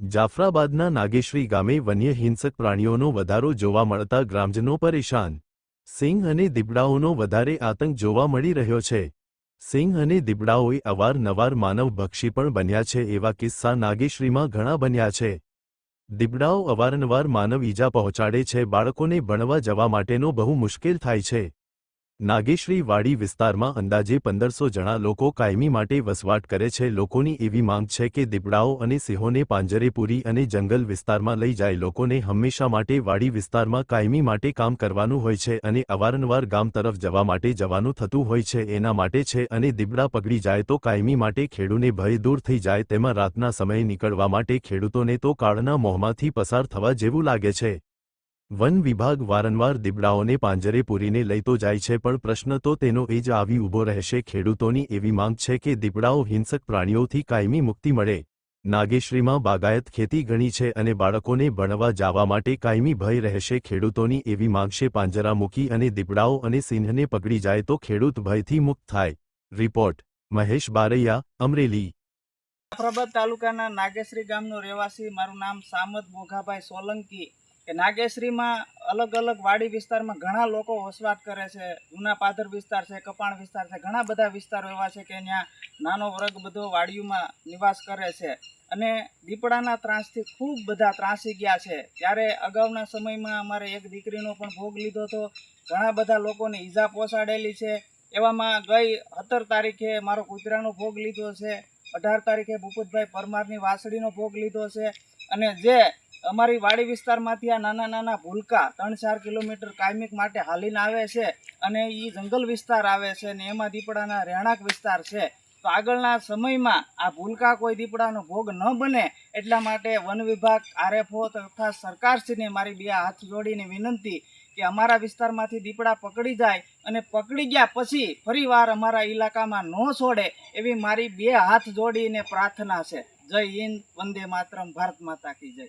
જાફરાબાદના નાગેશ્રી ગામે વન્ય હિંસક પ્રાણીઓનો વધારો જોવા મળતા ગ્રામજનો પરેશાન. સિંહ અને દીપડાઓનો વધારે આતંક જોવા મળી રહ્યો છે. સિંહ અને દીપડાઓએ અવારનવાર માનવભક્ષી પણ બન્યા છે એવા કિસ્સા નાગેશ્રીમાં ઘણા બન્યા છે. દીપડાઓ અવારનવાર માનવ ઈજા પહોંચાડે છે બાળકોને ભણવા જવા માટેનો બહુ મુશ્કેલ થાય છે. નાગેશ્રી વાડી વિસ્તારમાં અંદાજે પંદરસો જણા લોકો કાયમી માટે વસવાટ કરે છે. લોકોની એવી માંગ છે કે દીપડાઓ અને સિંહોને પાંજરેપુરી અને જંગલ વિસ્તારમાં લઈ જાય. લોકોને હંમેશા માટે વાડી વિસ્તારમાં કાયમી માટે કામ કરવાનું હોય છે અને અવારનવાર ગામ તરફ જવા માટે જવાનું થતું હોય છે. એના માટે છે અને દીપડા પકડી જાય તો કાયમી માટે ખેડૂને ભય દૂર થઈ જાય. તેમાં રાતના સમયે નીકળવા માટે ખેડૂતોને તો કાળના મોહમાંથી પસાર થવા જેવું લાગે છે. વન વિભાગ વારંવાર દીપડાઓને પાંજરે પૂરીને લઈ તો જાય છે, પણ પ્રશ્ન તો તેનો એ જ આવી ઊભો રહેશે, ખેડૂતોની એવી માંગ છે કે દીપડાઓ હિંસક પ્રાણીઓથી કાયમી મુક્તિ મળે. નાગેશ્રીમાં બાગાયત ખેતી ઘણી છે અને બાળકોને ભણવા જવા માટે કાયમી ભય રહેશે, ખેડૂતોની એવી માંગ છે, પાંજરા મૂકી અને દીપડાઓ અને સિંહને પકડી જાય તો ખેડૂત ભયથી મુક્ત થાય. રિપોર્ટ, મહેશ બારૈયા, અમરેલી. જાફરાબાદ તાલુકાના નાગેશ્રી ગામનો રહેવાસી, મારું નામ સામદ મોઘાભાઈ સોલંકી. કે નાગેશ્રીમાં અલગ અલગ વાડી વિસ્તારમાં ઘણા લોકો વસવાટ કરે છે જૂના પાદર વિસ્તાર છે, કપાણ વિસ્તાર છે, ઘણા બધા વિસ્તારો એવા છે કે ત્યાં નાનો વર્ગ બધો વાડીઓમાં નિવાસ કરે છે. અને દીપડાના ત્રાસથી ખૂબ બધા ત્રાસી ગયા છે. ત્યારે અગાઉના સમયમાં અમારે એક દીકરીનો પણ ભોગ લીધો હતો. ઘણા બધા લોકોને ઈજા પહોંચાડેલી છે. એવામાં ગઈ સત્તર તારીખે મારો કૂતરાનો ભોગ લીધો છે. અઢાર તારીખે ભૂપતભાઈ પરમારની વાસળીનો ભોગ લીધો છે. અને જે અમારી વાડી વિસ્તારમાંથી આ નાના નાના ભૂલકા ત્રણ ચાર કિલોમીટર કાયમિક માટે હાલીને આવે છે અને એ જંગલ વિસ્તાર આવે છે ને એમાં દીપડાના રહેણાંક વિસ્તાર છે. તો આગળના સમયમાં આ ભૂલકા કોઈ દીપડાનો ભોગ ન બને એટલા માટે વન વિભાગ, આરએફઓ તથા સરકારશ્રીને મારી બે હાથ જોડીને વિનંતી કે અમારા વિસ્તારમાંથી દીપડા પકડી જાય અને પકડી ગયા પછી ફરીવાર અમારા ઇલાકામાં ન છોડે એવી મારી બે હાથ જોડીને પ્રાર્થના છે. જય હિન્દ, વંદે માતરમ, ભારત માતા કી જય.